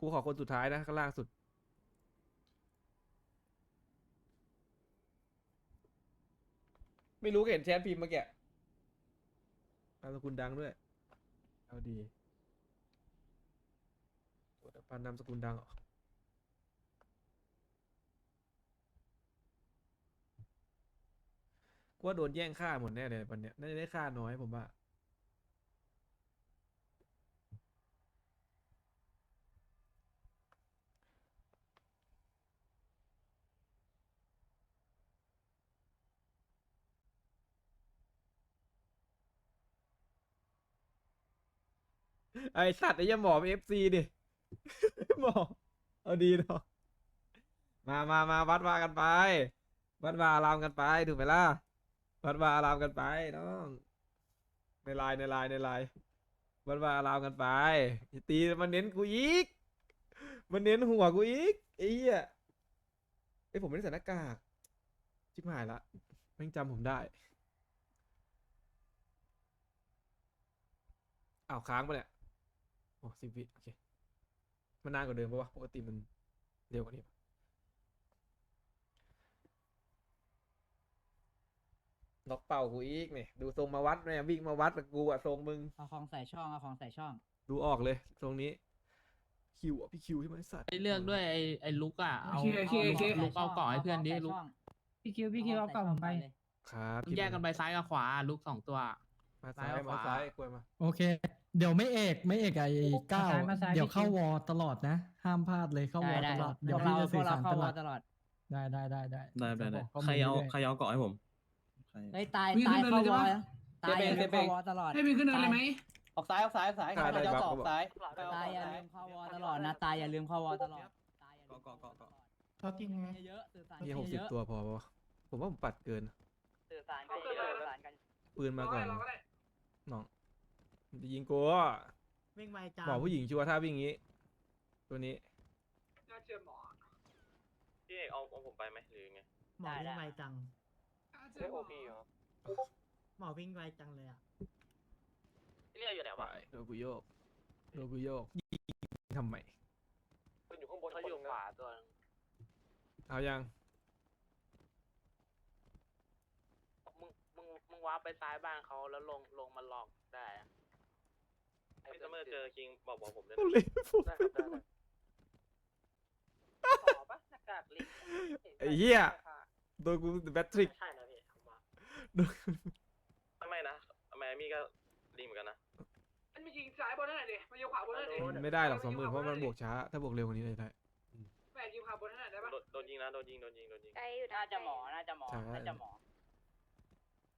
กูขอคนสุดท้ายนะข้างล่างสุด ไม่รู้เห็นแชทพิมพ์เมื่อกี้นามสกุลดังด้วย เอาดีโอ้แต่ปานนามสกุลดังเหรอกูว่าโดนแย่งฆ่าหมดแน่เลยวันเนี้ยน่าจะได้ฆ่าน้อยผมว่า ไอสัตว์ไอ้ยาหมอเอฟซีดิหมอเอาดีเนาะมามามาวัดวากันไป วัดวาอารามกันไปถูกไหมล่ะวัดวาอารามกันไปน้องในไลน์ในไลน์ในไลน์วัดวาอารามกันไปตีมันเน้นกูอีก มันเน้นหัวกูอีกไอ้เหี้ยไอ้ผมไม่ได้ใส่หน้ากากชิบหายละแม่งจำผมได้อ้าวค้างปะเนี่ย โอ้สิบวิโอเค มันนานกว่าเดิมปะวะ ปกติมันเร็วกว่านี้ปะล็อกเป่ากูอีกเนี่ยดูทรงมาวัดเนี่ยวิ่งมาวัดกับกูอะทรงมึง เอาของใส่ช่อง เอาของใส่ช่อง ดูออกเลย ทรงนี้ คิวอะพี่คิวใช่ไหมไอ้สัตว์ไอ้เลือกด้วยไอ้ไอ้ลุกอะเอาโอเคโอเคโอเค ลุกเอาเกาะให้เพื่อนดิลุกพี่คิวพี่คิวเอากล่องผมไป ครับแยกกันไปซ้ายกับขวาลุกสองตัว มาซ้ายซ้ายกับมาขวาซ้ายกล้วยมา โอเค เดี๋ยวไม่เอกไม่เอกไอ้เก้าซ้ายมาซ้าย เดี๋ยวพี่เข้าคิววอตลอดนะ ห้ามพลาดเลยเข้าวอตลอดเดี๋ยวพี่จะสื่อสารตลอดตลอดได้ได้ได้ได้ได้ได้ได้จะบอกข้ใครเอามูลรื่ยๆใครเอาเกาะให้ผมใครเฮ้ยตายวิ่งตายขึ้นเนินเข้าเลยวใช่อปะตายอย่าลืมเข้าวอตลอดให้พี่ขึ้นเนินเลยไหมออกซ้ายออกซ้ายออกซ้ายได้ได้เจ้าบักอก็อกบอกซ้ายตายอย่าลืมเข้าวอตลอดนะตายอย่าลืมเข้าวอตลอดตายอย่าลืมเกาะเกาะเกาะชอบจริงไงเยอะๆสื่อสารเฮียหกเยสิบอะตัวพอปะวะผมว่าผมปัดเกิน ๆสื่อสารกันเยอะๆสื่อสารกัน ปืนมาก่อนน้อง มันจะยิงกูอะวิ่งไวจังหมอผู้หญิงชัวร์ถ้าวิ่งงี้ ตัวนี้พี่เอกเอาเอาผมไปไหมหรือไงหมอวิ่งไวจัง ได้โอพีเหรอหมอวิ่งไวจังเลยอะเรียกอยู่ไหนไปวะโดนกูโยกโดนกูโยกยิงทำไมมันอยู่ข้างบนเขาอยู่ขวาตัวเอายัง มึงมึงมึงว้าไปซ้ายบ้านเขาแล้วลงลงมาหลอกได้อะ พี่จะเมื่อเจอคิงบอกบอกผมเลยเอานะ เลยผมได้ครับได้ได้ ขอปะหน้ากากลิงไอ้เหี้ยโดนกูแบตทริก ใช่นะพี่เอามาไม่ไม่นะแมมี่ก็ลิงเหมือนกันนะ มันมียิงซ้ายบนนั่นแหละดิมันยิงขวาบนนั่นแหละดิไม่ได้หรอกสองหมื่นเพราะมันบวกช้า ถ้าบวกเร็วกว่านี้เลยได้ แม่ยิงขวาบนนั่นแหละได้ปะโดนโดนยิงนะ โดนยิง โดนยิง โดนยิง ไกลอยู่น่าจะหมอ น่าจะหมอ ใช่ น่าจะหมอ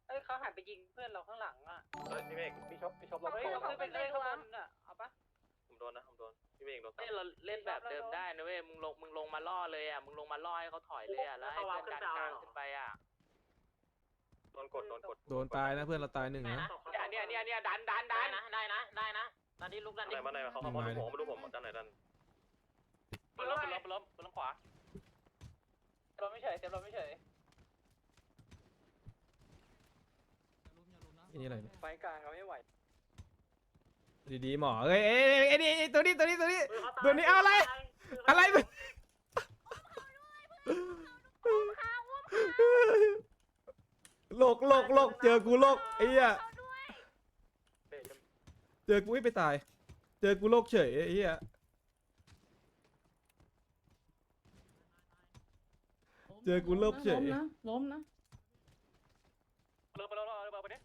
เอ้ยเขาหันไปยิงเพื่อนเราข้างหลังอะ เฮ้ยพี่เมฆพี่ชอบพี่ชอบเฮ้ยเขาขึ้น ไปเล่นข้างบนอะเอาปะผมโดนนะผมโดนพี่เมฆโดนเฮ้ยเราเล่นแบบเดิมได้นะเว้ยมึงลงมึงลงมาล่อเลยอะมึงลงมาล่อให้เขาถอยเลยอะแล้วให้เพื่อนดันกลางขึ้นไปอะโดนกดโดนกดโดนตายนะเพื่อนเราตายหนึ่งนะเนี่ยเนี่ยเนี่ยเนี่ยดันดันดันนะได้นะได้นะตอนนี้ลุกดันอะไรมาไหนมาเขาเขามาดูผมมาดูผมด้านไหนด้านปล้มปล้มปล้มปล้มขวาเซฟรถไม่เฉยเซฟรถไม่เฉยอันนี้อะไรเนี่ยไฟกลางเขาไม่ไหว ดีๆหมอเอ้ยเอ้ยเอ้ยเอ้ยนี่นี่ตัวนี้ตัวนี้ตัวนี้ ตัวนี้เอาอะไร อะไรมึงโลกโลกโลกเจอกูโลกไอ้เหี้ยเจอกูไม่ไปตาย เจอกูโลกเฉยไอ้เหี้ยเจอกูโลกเฉย ล้มนะล้มนะเริ่มไปแล้วเริ่มไปนี้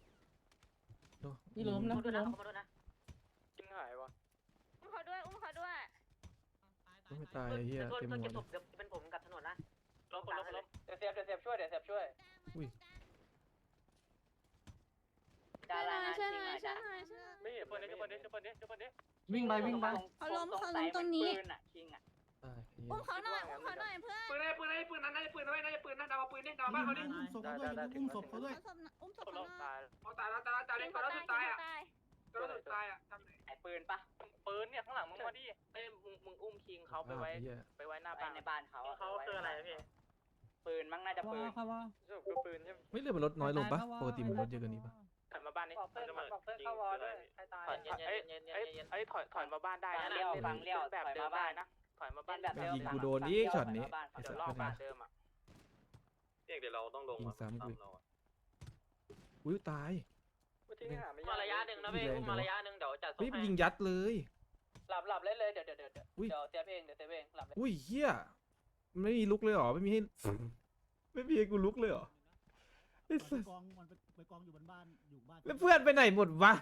พี่ล้มนะพี่ล้ม ยิงหายวะ อุ้มเขาด้วย อุ้มเขาด้วย ไม่ตายไอ้เหี้ยเต็มหัวเลยเป็นผมกับถนนนะล้มล้มล้มเดี๋ยวเซฟเดี๋ยวเซฟช่วยเดี๋ยวเซฟช่วยช่วยหน่อยช่วยหน่อยช่วยหน่อยช่วยหน่อยไม่เปิดนี้เปิดนี้เปิดนี้เปิดนี้วิ่งไปวิ่งไปเขาล้มเขาล้มตรงนี้ปืนอะคิงอะอุ้มเขาหน่อยอุ้มเขาหน่อยเพื่อนปืนอะไรปืนอะไรปืนนั้นน่าจะปืนนะเว้ยน่าจะปืนนั่นดาวปืนนี่ดาวบ้านเขาดิอุ้มศพเขาด้วยอุ้มศพเขาด้วยอุ้มศพหน่อยอุ้มศพเขาหน่อยตายเอาตายแล้วตายแล้วตายแล้วตอนสุดท้ายอะตายตอนสุดท้ายอะทำไหนไอ้ปืนปะปืนเนี่ยข้างหลังมึงมาดิ เขาไปไว้อ้เหี้ยไปไว้หน้าไปบ้านในบ้านเขาเขาคืออะไรพี่ปืนมั้งน่าจะปืนเขาว่าคือปืนใช่ไหมไม่เลือดมันลดน้อยลงปะปกติมันลดเยอะกว่านี้ปะถอยมาบ้านนี้บอกเพื่อนบอกเพื่อนเข้าวอลด้วยใครตายถอยเอ้ยเอ้ยเอ้ยถอยถอยมาบ้านได้นะฟังเลี้ยวฟังเลี้ยวแบบถอยเดิมามบ้าได้นนะถอยมาเป็บ้านนแบบเดิมยิงกูโดนอีกช็อตนี้ไอ้เดี๋สัยตวว์รอก็บานะทเดิมอะเรียกเดี๋ยวเราต้องลงยิงมาซ้ำกูเราอะอุ้ยตายมาระยะหนึ่งนะเว้ยมาระยะหนึ่งเดี๋ยวจัดเฮ้ยมันยิงยัดเลย หลับหลับเล่นเลยเดี๋ยวเดี๋ยวเดี๋ยวเดี๋ยวอุ้ยเดี๋ยวเตียบเองเดี๋ยวเตียบเองหลับเลยอุ้ยเฮียมันไม่มีลุกเลยเหรอไม่มีให้ไม่มีให้กูลุกเลยเหรอไอ้สัสกองมันไปกองอยู่บนบ้านอยู่บ้านแล้วเพื่อนไปไหนหมดวะ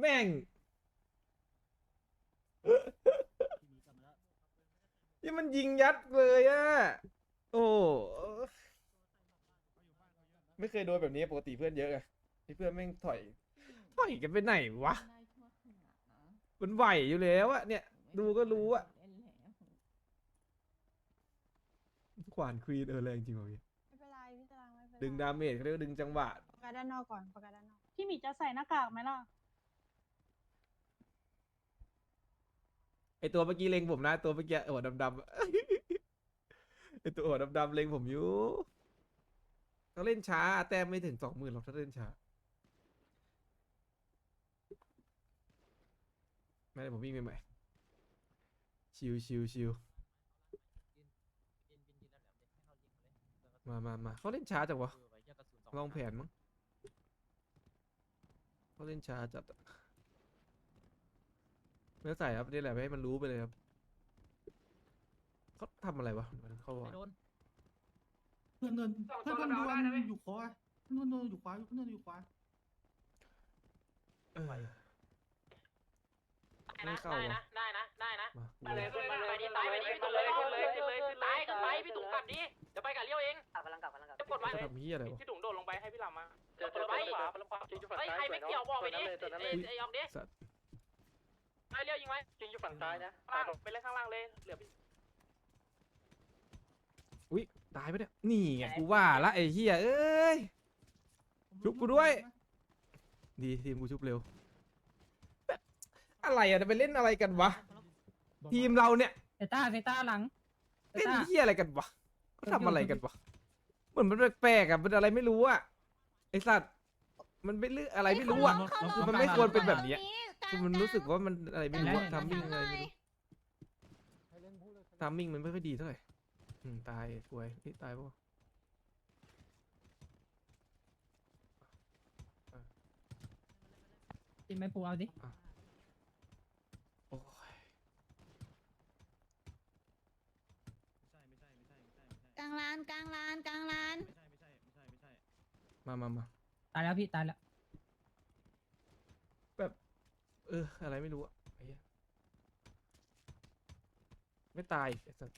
แม่งนี่มันยิงยัดเลยอะโอ้ไม่เคยโดนแบบนี้ปกติเพื่อนเยอะไงที่เพื่อนแม่งถอยถอยกันไปไหนวะ มันไหวอยู่แล้วอะเนี่ย ดูก็รู้อะขวานควีนเออแรงจริงว่ะพี่ไม่เป็นไรพี่ตารางไม่เป็นไรดึงดาเมจเขาเรียกว่าดึงจังหวะปากกาด้านนอกก่อนปากกาด้านนอกพี่หมีจะใส่หน้ากากไหมล่ะ ไอตัวเมื่อกี้เล็งผมนะตัวเมื่อกี้หัวดำๆอะไอตัวหัวดำๆเล็งผมอยู่เขาเล่นช้าแต้มไม่ถึงสองหมื่นหรอกถ้าเล่นช้า ไม่ได้ผมวิ่งไปใหม่ ชิวชิวชิวมามามาเขาเล่นช้าจังวะ ลองแผนมั้งเขาเล่นช้าจัดอะเนื้อใส่ครับนี่แหละไม่ให้มันรู้ไปเลยครับเขาทำอะไรวะมันเข้าว่าเพื่อนเดินเพื่อนเดินดวนอยู่ขวาเพื่อนเดินอยู่ขวาเพื่อนเดินอยู่ขวาเออ ได้ไม่นะเข้าได้วะนะได้นะได้นะมาไปเลยขึ้นมาเลยไปดิตายไปดิขึ้นเลยขึ้นเลยขึ้นเลยขึ้นตายขึ้นไปพี่ถุงกลับดิเดี๋ยวไปกับเลี้ยวเองกลับกำลังกลับกำลังกลับจะปลดไว้จะทำเฮียอะไรวะพี่ถุงโดดลงไปให้พี่ลำมาเจอเจปลอดไว้ขวาฝั่งขวาจริงอยู่ฝั่งเฮ้ยซ้ายใครไม่เกี่ยวบอกไปดิตัวนั้นเลยไอ้ยองดิสัตว์ไอ้เลี้ยวยิงไว้จริงอยู่ฝั่งซ้ายนะข้างล่างไปเลยข้างล่างเลยเหลือพี่อุ้ยตายไปเนี่ยนี่ไงกูว่าละไอ้เฮียเอ้ยชุบกูด้วย ดีทีมกูชุบเร็วแบบ อะไรอะจะไปเล่นอะไรกันวะ ทีมเราเนี่ยเซต้าเซต้าหลังเล่นเฮียอะไรกันวะเขาทำอะไรกันวะเหมือนมันแปลกๆอะเป็นอะไรไม่รู้อะไอสัตว์มันไม่เลือกอะไรไม่รู้อะเขาลงคือมันเขาลงไม่ควรเป็นแบบเนี้ยกลางคือมันรู้สึกว่ามันอะไรไม่รู้อะกลางทำมิ่งอะไรกลางไม่รู้ทำมิ่งมันไม่ค่อยดีเท่าไหร่อืมตายป่วยนี่ตายปะวะติมไม่ปูเอาดิ โอ้ย กลางลานกลางลานกลางลาน มามามาตายแล้วพี่ตายแล้วเออ อะไรไม่รู้อะไอ้เหี้ยไม่ตายไอ้สัตว์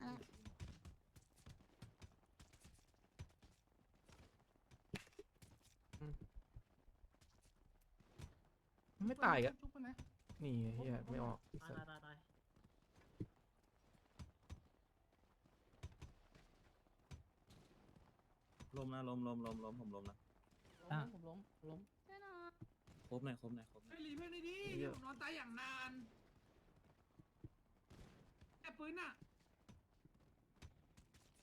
อะไรไม่ตายอะชุบมันนะนี่ไงเฮียไม่ออกไอ้สัตว์ตายตาย ลมนะลมลมลมลมผมลมนะอะ ผมล้มล้มช่วยหน่อยครบหน่อยครบหน่อยครบหน่อยไอ้หลีเพื่อนดิเหี้ยผมนอนตายอย่างนานแอบปืนอะ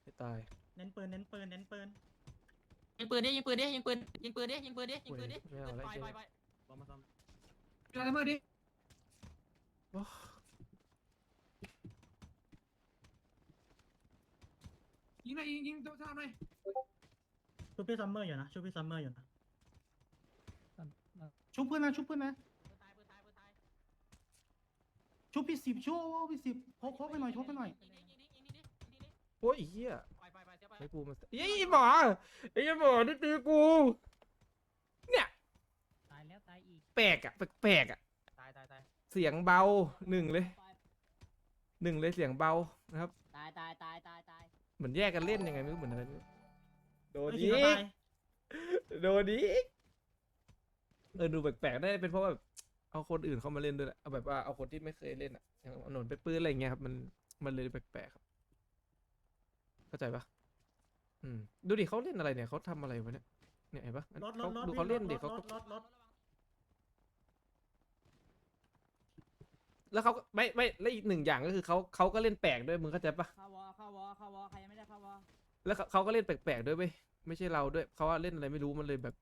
ไม่ตายเน้นปืนเน้นปืนเน้นปืนยิงปืนดิยิงปืนดิยิงปืนยิงปืนดิยิงปืนดิยิงปืนดิไม่เอาอะไรไปเจ๊ไปไปลองมาซ้ำเวลาทำไมดิโอ้ยิงหน่อยยิงยิงตัวทำหน่อย ชุบพี่ซัมเมอร์อยู่นะชุบพี่ซัมเมอร์อยู่นะชุบเพื่อนนะชุบเพื่อนนะตายปืนตายปืนตายชุบพี่สิบชุบพี่สิบพกพกไปหน่อยพกไปหน่อยยิงดิยิงดิยิงดิยิงดิยิงดิโอ้ยไอ้เฮียไปไปไปเสียไปไอ้กูมาเฮ้ยหมอไอ้หมอนี่ตีกู เนี่ยตายแล้วตายอีกแปลกอะแปลกๆอะตายตายตายเสียงเบาหนึ่งเลยหนึ่งเลยเสียงเบานะครับตายตายตายตายตายเหมือนแยกกันเล่นยังไงไม่รู้เหมือนอะไรไม่รู้ โดนเฮ้ยอีสิบกตายโดนอีกเออดูแปลกๆได้เป็นเพราะว่าแบบเอาคนอื่นเข้ามาเล่นด้วยแหละเอาแบบว่าเอาคนที่ไม่เคยเล่นอะอย่างเอาหนนเป็นปืนอะไรอย่างเงี้ยครับมันมันเลยแปลกๆครับ เข้าใจปะอืมดูดิเขาเล่นอะไรเนี่ยเขาทำอะไรวะเนี่ยเนี่ยเห็นปะรถรเขาถรถดูเขาเล่นดิเขารก็ ถรถรถแล้วเขาก็ไม่ไม่แล้วอีกหนึ่งอย่างก็คือเขาเขาก็เล่นแปลกด้วยมึงเข้าใจปะเข้าวอเข้าวอเข้าวอใครยังไม่ได้เข้าวอ แล้วเขาเขาก็เล่นแปลกๆด้วยเว้ยไม่ใช่เราด้วยเขาว่าเล่นอะไรไม่รู้มันเลยแบบ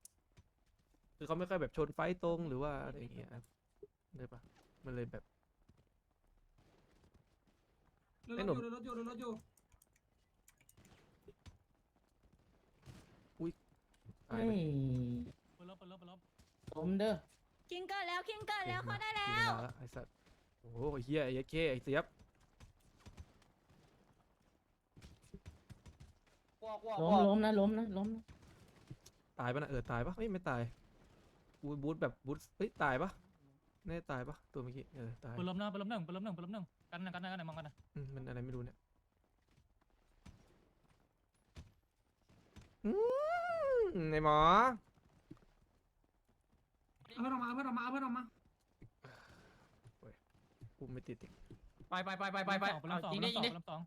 คือเขาไม่ค่อยแบบชนไฟตรงหรือว่าอะไรอย่างเงี้ยครับได้ปะมันเลยแบบ ไอ้หนุ่ม รถอยู่รถอยู่ตายไป เปิดลบเปิดลบเปิดลบผมเด้อ คิงเกิดแล้วคิงเกิดแล้วเขาได้เวแล้วลาละไอ้สัตว์โอ้โหไอ้เฮียไอ้เคไอ้เสียบ ลัวกลัวล้มล้มนะล้มนะล้มนะตายปะนะเออตายปะเฮ้ยไม่ตายบูทบูทแบบบูทเฮ้ยตายปะไม่ได้ตายปะตัวเมื่อกี้เออตายเปิดลบหน้าเปิดลบหนึ่งเปิดลบหนึ่งเปิดลบหนึ่งกันนะกันนะกันนะมองกันนะอืมมันอะไรไม่รู้เนี่ยอืมไอ้หมอเอาเพื่อนออกมาเอาเพื่อนออกมาเอาเพื่อนออกมากูไม่ติดอีกไปไปไปไปไปไปเปิดลบสองยิงเปิดิดยิงดิลบสอง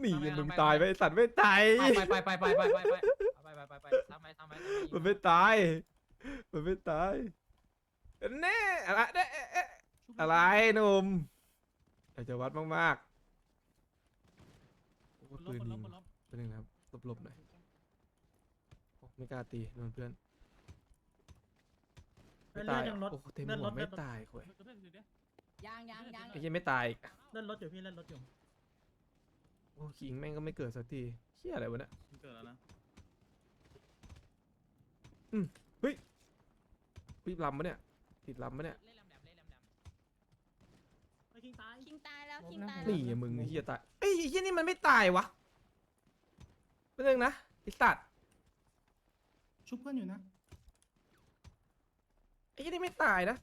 หนีทำไมมึงทำไมตายไปไอ้สัตว์ไม่ตายไปไปไปไปไปไปไปไปไปไปไปทำไมทำไมมันไม่ตายมันไม่ตายแน่อะไรเอ๊ะเอ๊ะเอ๊ะอะไรหนุ่มอยากจะวัดมากๆโอ้เปิดลปืบนเปิดลยิบงเปิดลบเป็นยังไงครับหลบๆหน่อยโอ้ไม่กล้าตีโดนเพื่อนไม่เลืตาอยดยังลดโอ้เต็มเลือดหัลวดไม่เลือดลดตายคุยยางยางยางไอ้ยังไม่ตายอีกเลื่อนรถอยู่พี่เลื่อนรถอยู่ โอ้ขิงแม่งก็ไม่เกิดสักทีเฮียอะไรวะเนี่ยเกิดแล้วนะปิดลำมะเนี่ย ติดลำมะเนี่ย เล่นแหลมแหลมเล่นแหลมแหลมไอ้คิงตายคิงตายแล้วล้มคิงนะตายแล้วนี่ไงมึงไอ้เฮียตายเอ้ยไอ้เฮียนี่มันไม่ตายวะเป็นยังนะไอ้สัตว์ชุบเพื่อนอยู่นะไอ้เฮียนี่ไม่ตายนะ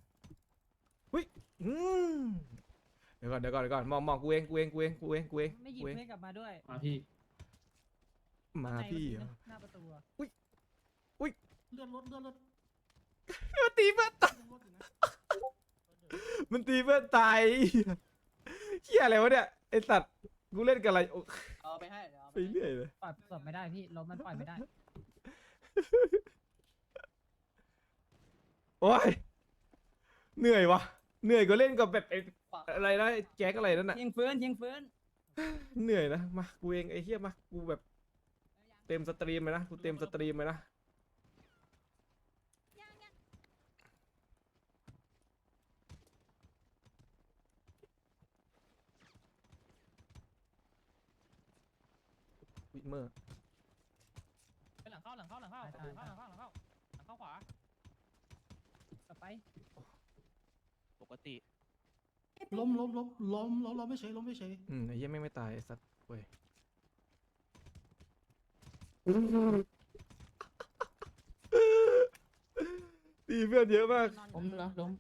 หุ้ยอืม เดี๋ยวก่อนเดี๋ยวก่อนเดี๋ยวก่อนมองมองกูเองกูเองกูเองกูเองกูเองไม่หยิบกูเองเพื่อนกลับมาด้วยมาพี่มาพี่เหรอ หน้าประตูอะเลื่อนรถเลื่อนรถมันตีเพื่อนตายเลื่อนรถอยู่นะมันตีเพื่อนตายเฮียอะไรวะเนี่ยไอสัตว์กูเล่นกับอะไรโอ้เอาไปให้เดี๋ยวเอาไปเรื่อยเลยปล่อยศพไม่ได้พี่รถมันปล่อยไม่ได้โอ้ยเหนื่อยวะเหนื่อยก็เล่นกับแบบไอ้ อะไรนะไอ้แจ็คอะไรนั่นน่ะ ยิงฟื้นยิงฟื้นเหนื่อยนะมากูเองไอ้เฮียมากูแบบเต็มสตรีมเลยนะกูเต็มสตรีมเลยนะยังยังวิเมอร์ไปหลังเข้าหลังเข้าหลังเข้าหลังเข้าหลังเข้าหลังเข้าหลังเข้าขวากลับไปปกติ ล้มล้มล้มล้มล้มล้มไม่เฉยล้มไม่เฉยอืมไอ้เฮียไม่งไม่ตายไอ้สัตว์เว้ยตีเพื่อนเยอะมาก ล้มแล้วล้ม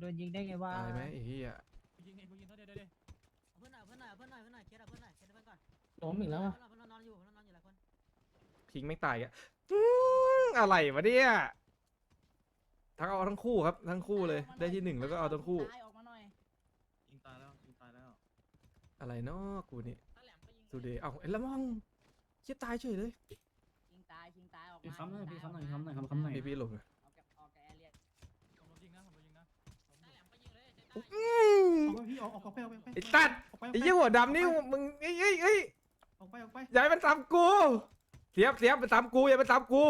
โดนยิงได้ไงวะตายไหมไอ้เฮียยิงเองกูยิงเท่าเดียวเดียวเดียวเพื่อนหน่อยเพื่อนหน่อยเพื่อนหน่อยเพื่อนหน่อยเคลียร์เพื่อนหน่อยเคลียร์เพื่อนก่อนล้มอีกแล้วอะ เพื่อนนอนอยู่เพื่อนนอนอยู่หลายคน พิงไม่งตายอะอื้ออะไรวะเนี่ย ทั้งเอาทั้งคู่ครับทั้งคู่เลยได้ที่หนึ่งแล้วก็เอาทั้งคู่ตายออกมาหน่อยยิงตายแล้วยิงตายแล้วอะไรเนาะกูนี่ถ้าแหลมก็ยิงสุดเดย์เอ้าไอ้ละมองเชี่ยตายเฉยเลยยิงตายยิงตายออกมาพี่คำหน่อยยิพี่งคำหน่อยตาคำหน่อยคำคำหน่อย พี่พี่หลบเลยออกจากออกจากแอเรียผมโดนยิงนะผมโดนยิงนะถ้าแหลมก็ยิงเลยใช้ได้ออกไปพี่ออกออกออกไปออกไปออกไปไอ้ตัดออกไปไอ้ยี่หัวดำนี่มึงเอ้ยเอ้ยเอ้ยออกไปออกไปอย่าให้มันซ้ำกูเสียบเสียบมันซ้ำกูอย่ามันซ้ำกู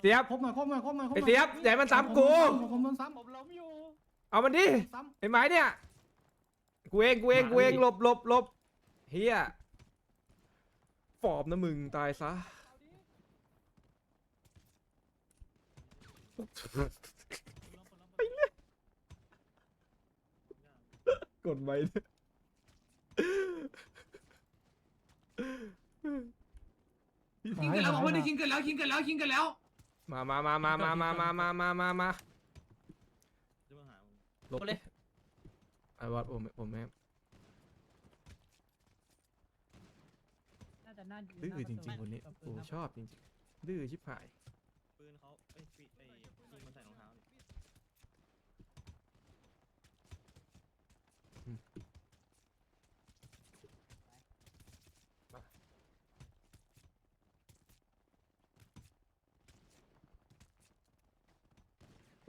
เสียบครบหน่อยครบหน่อยครบหน่อยครบหไอ้น่อยเสียบอย่าให้มันซ้ำกู ผมโดนซ้ำผมล้มอยู่เอามันดิซ้ไอ้ไม้เนี่ยกูเองกูเองกูเองหลบหลบหลบเฮียฟอร์มนะมึงตายซะไปเรื่อยกดไว้เนี่ยคิงเกิดแล้วบอกเพื่อนดิคิงเกิดแล้วคิงเกิดแล้วคิงเกิดแล้ว มามามามามามามามามามามาจะมาหามึงหลบเลยไอ้วัดผมผมแม่น่าจะจะน่าดื้อจริงๆคนนี้โอ้ชอบจริงๆดื้อชิบหาย ปืนเขาเอ้ยปีไอ้ยิงมันใส่รองเท้านี่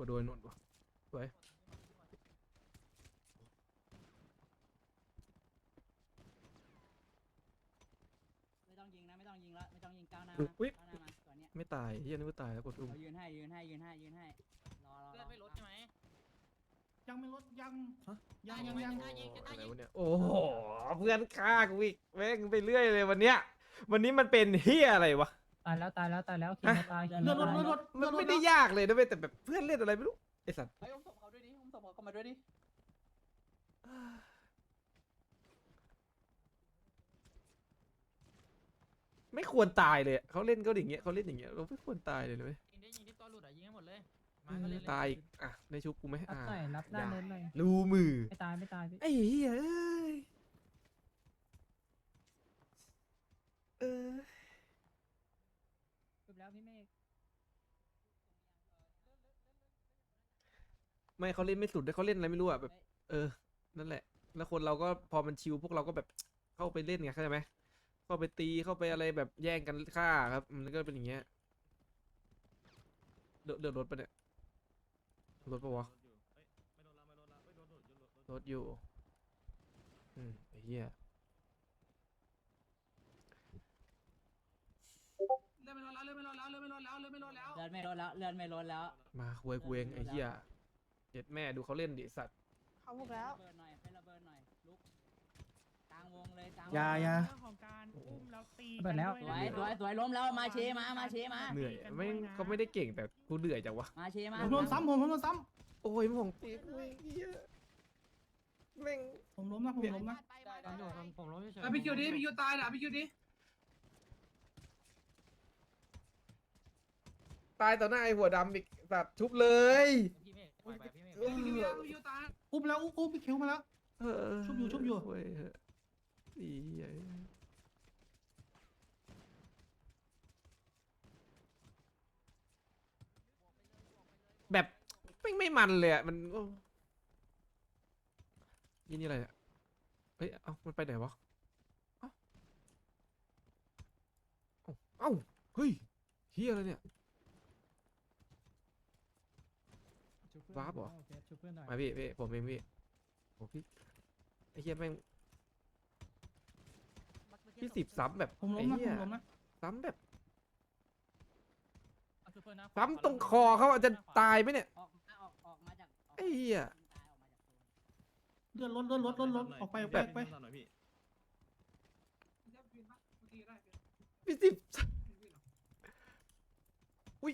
กลัวโดนนนวะไว้ไม่ต้องยิงนะไม่ต้องยิงละไม่ต้องยิงก้าวหน้าอุ๊ย ก้าวหน้ามาก่อนเนี้ยไม่ตายเฮียนึกว่าตายแล้วกดอุ้มเรายืนให้ยืนให้ยืนให้ยืนให้รอรอเลือดไม่ลดใช่ไหมยังไม่ลดยังฮะยังยังยังโอ้อะไรวะเนี่ยโอ้โหเพื่อนฆ่ากูอีกแม่งไปเรื่อยเลยวันเนี้ยวันนี้มันเป็นเฮียอะไรวะ ตายแล้วตายแล้วตายแล้วคิงไม่ตายเลือดลดเลือดลดมันไม่ได้ยากเลยนะเว้ยแต่แบบเพื่อนเล่นอะไรไม่รู้ไอสัตว์เฮ้ยอุ้มศพเขาด้วยดิอุ้มศพเขาเข้ามาด้วยดิไม่ควรตายเลยอะเขาเล่นก็อย่างเงี้ยเขาเล่นอย่างเงี้ยเราไม่ควรตายเลยเลยเว้ยยิงได้ยิงที่ตัวหลุดอะยิงให้หมดเลยตายอีกอะในชุบกูไหมรับอ่าหน่อยรับด้านเน้นหน่อยรู้มือ ไม่ตายไม่ตายพี่ไอ้เหี้ยเอ้ยเออจบ แล้วพี่เมฆไม่เขาเล่นไม่สุดเลยเขาเล่นอะไรไม่รู้อะแบบ เออ นั่นแหละ แล้วคนเราก็พอมันชิวพวกเราก็แบบเข้าไปเล่นไงเข้าใจไหมเข้าไปตีเข้าไปอะไรแบบแย่งกันฆ่าครับ มันก็เป็นอย่างเงี้ยเดือดเดือดรถปะเนี่ยรถปะวะรถอยู่เอ้ยไม่โดนละไม่โดนละเอ้ยโดนโดนโดนโดนรถอยู่อืมไอ้เหี้ย เลือดไม่ลดแล้วเลือดไม่ลดแล้วเลือดไม่ลดแล้วเลือดไม่ ลดแล้วเลือดไม่ลดแล้วเลือดไม่ลดแล้วมาคุยกูเองไอ้เหี้ยเจ็ดแม่ดูเขาเล่นดิสัตว์เขาบุกแล้วระเบิดหน่อยเป็นระเบิดหน่อยลุกกลางวงเลยกลางวงยาเรื่องของการอุ้มแล้วตีเปิดแล้วสวยสวยสวยล้มแล้วมาเชมามาเชมา เหนื่อยไม่งเขาไม่ได้เก่งแต่กูเหนื่อยจังวะมาเชมาผมโดนซ้ำผมผมโดนซ้โอ้ยมึงของตีกูเองเหี้ยแม่งำผมล้มนะผมล้มนะ ผมอยู่ผมล้มเฉยไอพี่คิวดิพี่คิวตายนะพี่คิวดิ ตายต่อหน้าไอ้หัวดำอีกสัตว์ชุบเลย พี่เมฆปล่อยไปพี่เมฆพี่คิวแล้วพี่คิวตายอุ้มแล้วอุ้มพี่คิวมาแล้ว เออชุบอยู่ชุบอยู่ เว้ยเหอะอีเหี้ยแบบไม่ไม่มันเลยอะมันโอ้ยี่นี่อะไรอะเฮ้ย เอ้า มันไปไหนวะ เอ้า เอ้าเอ้าเฮ้ยเฮียอะไรเนี่ย วาร์ปเหรอชุบเพื่อนหน่อยมาพี่พี่ผมเองพี่โอ้พี่ไอ้เฮียแม่งพี่สิบซ้ำแบบผมล้ไอ้มนะเฮีผยมล้มนะซ้ำแบบเอาชุบเพื่อนนะซ้ำตรงคอเขาอาจจะตายไหมเนี่ย ออกมาออกออกมาจากกไอ้เหี้ย ตายออกมาจากโซนเลือดลดเลือดลดเลือดลดออกไปออกไปออกไปหน่อยพี่พี่สิบอุ้ย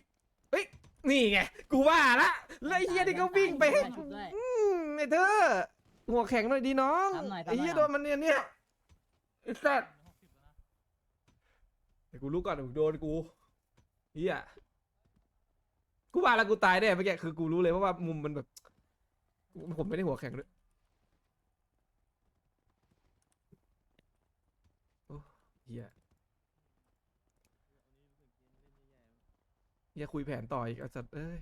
เฮ้ย นี่ไง กูว่าละแล้วไอ้เฮียนี่ก็วิ่งไปให้ชุบด้วย อืมไอ้เธอหัวแข็งหน่อยดีน้องตามหน่อยตามหน่อย ไอ้เฮียโดนมันเนี่ยเนี่ยไอ้สัตว์เดี๋ยวกูลุกก่อนเดี๋ยวมึงโดนกูเฮียกูว่าแล้วกูตายแน่เมื่อกี้คือกูรู้เลยเพราะว่ามุมมันแบบกูผมไม่ได้หัวแข็งด้วยโอ้เฮีย เฮียคุยแผนต่ออีกอ้สัตว์เอ้ย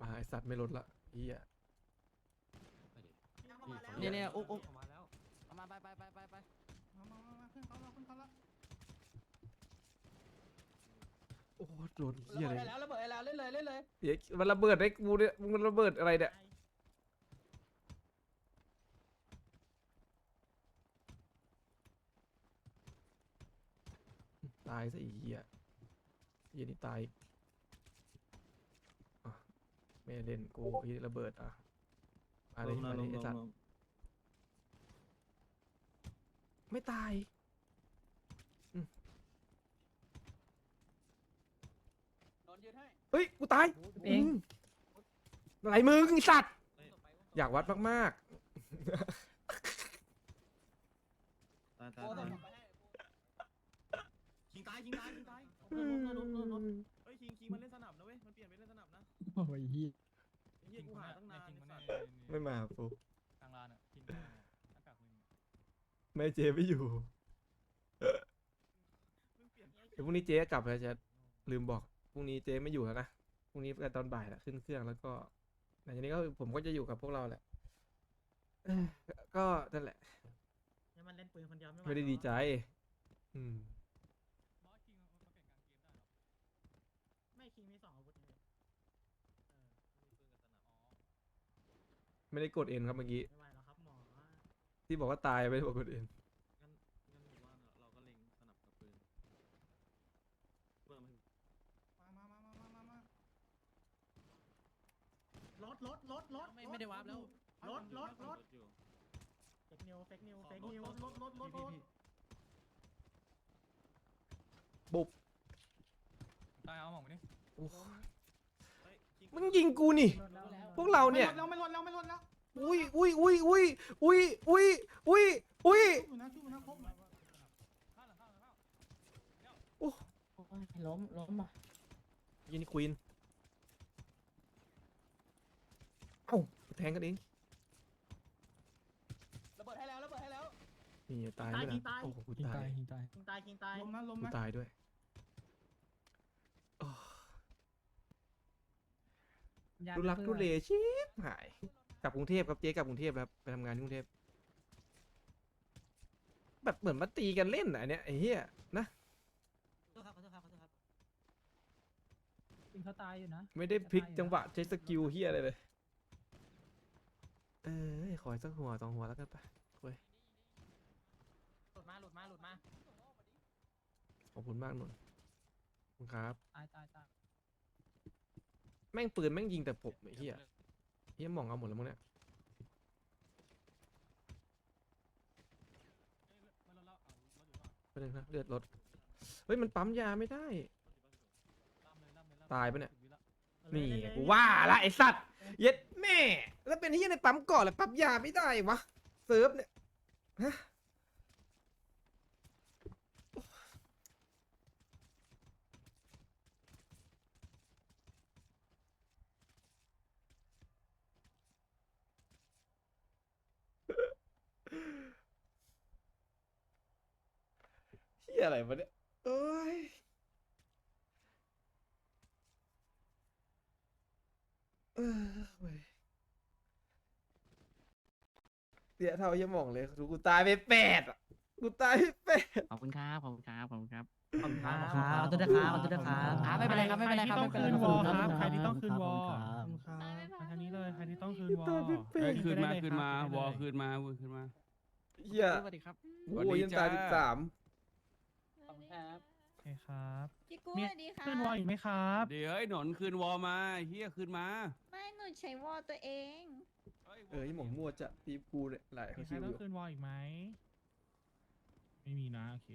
มาไอสัตว์ไม่ลดละเฮียเนี่ยเนี่ยอุ๊บอุ๊บมาแล้วมาไปไปไปไปไปมามามาขึ้นเขาแล้วขึ้นเขาแล้ว โอ้โหโดนเฮียอะไรแล้วระเบิดแล้วเล่นเลยเล่นเลยเดี๋ยวมันระเบิดไอ้กูเนี่ยมันระเบิดอะไรเนี่ยตายซะอีเหี้ยเหี้ยนี่ตายอะไม่เล่นกูไอ้ระเบิดอะมาเลยมาเลยไอ้สัตว์ไม่ตายอืม โดนยืดให้ เฮ้ย กูตายเองมอะไรมึงไอ้สัตว์ อยากวัดมากตายตายโอ้ตายส่งไปให้ยิงตายยิงตายยิงตายๆเลือดลดเลือดลดเลือดลดเฮ้ยคิงมันเล่นสนับนะเว้ย มันเปลี่ยนไปเล่นสนับนะโอ้ยเฮียไอ้เหี้ยกูหาตั้งนานจริงไอ้มันสัตว์ไม่มาฟุกกลางลานอะกินหน้ากากมึงไม่เจไม่อยู่เดี๋ยวพรุ่งนี้เจ๊กลับแล้วจะลืมบอกพ รุ่งนี้เจ๊ไม่อยู่แล้วนะพรุ่งนี้ไปตอนบ่ายแหละขึ้นเครื่องแล้วก็หลังจากนี้ก็ผมก็จะอยู่กับพวกเราแหละเอ้ยก็นั่นแหละมันเล่นปืนคนเดียวไม่ไม่ได้ดีใจ อืมบอสคิงมันเปลี่ยนกลางเกมได้หรอไม่คิงมีสองอาวุธเลยไม่ได้กดเอ็นครับเมื่อกี้ ไม่ไหวแล้วครับหมอที่บอกว่าตายไม่ได้บอกกดเอ็นงั้นงั้นผมว่าเราก็เล็งสนับกับปืนเมื่อมัน มามามามามามา ลดลดลดลดไม่ไม่ได้วาร์ปแล้วลดลดลดอยู่เฟกนิวเฟกนิวเฟกนิวลดลดลดลดลดบุบตายเอาหมองมาดิโอ้เฮ้ยคิงมึงยิงกูนี่ พวกเราเนี่ยไม่ลดแล้วไม่ลดแล้วไม่ลดแล้วอุ้ยอุ้ยอุ้ยอุ้ยอุ้ยอุ้ยอุ้ยอุ้ยชุบอยู่นะชุบอยู่นะครบข้างหลังข้างหลังข้างโอ้ล้มล้มอะยินี่ควีน เอ้าแทงกันเองระเบิดให้แล้วระเบิดให้แล้วนี่ตายด้วยนะโอ้โหกูตายคิงตายคิงตายล้มนะล้มกูนะตายด้วยโอ้ดูรักดูเลชิบหาย กลับกรุงเทพครับเจ๊กลับกรุงเทพแล้วไปทำงานที่กรุงเทพแบบเหมือนมาตีกันเล่นอะอันเนี้ยไอ้เหี้ยนะขอโทษครับขอโทษครับขอโทษครับคิงเขาตายอยู่นะไม่ได้พลิกจังหวะใช้สกิลเหี้ยอะไรเลย เออขออีกสักหัวสองหัวแล้วกันไปคุยหลุดมาหลุดมาหลุดมาขอบคุณมากนนท์ขอบคุณครับ ตายตายตายแม่งปืนแม่งยิงแต่ผมไอ้เหี้ยเหี้ยมองเอาหมดแล้วมั้งเนี่ยมันเราเอาเราอยู่ป่ะไปเลยนะเลือดรถเฮ้ยมันปั๊มยาไม่ได้ล่ำเลยล่ำเลยล่ำตายปะเนี่ย นี่ไงกูว่าละไอสัตว์เย็ดแม่ แล้วเป็นที่ยังในปั๊มก่อนแล้วปั๊มยาไม่ได้วะเซิร์ฟเนี่ยฮะเฮียอะไรวะเนี่ยเอ้ย เออเว้ยเสียเท่ายังมองเลยดูกูตายไปแปดอะกูตายไปแปดขอบคุณครับ ขอบคุณครับ ขอบคุณครับ ขอบคุณครับขอบคุณนะครับขอบคุณนะครับอ่าไม่เป็นไรครับไม่เป็นไรครับไม่เป็นไรใครที่ต้องคืนวอลครับใครที่ต้องคืนวอลตายไม่พอทางนี้เลยใครที่ต้องคืนวอลตายไปแปดคืนมาคืนมาวอลคืนมาวนคืนมาเฮียสวัสดีครับโอ้ยยังตายสิบสามขอบคุณครับโอเคครับ พี่กู้สวัสดีค่ะขึ้นวอลอีกไหมครับ เดี๋ยวไอ้หนอนคืนวอลมาเฮียคืนมาไม่หนูใช้วอลตัวเอง เออไหมองมัวจะตีกูเนี่ยหลายมีใครคิวต้องยู่ขึ้นวอลอีกไหม ไม่มีนะ โอเค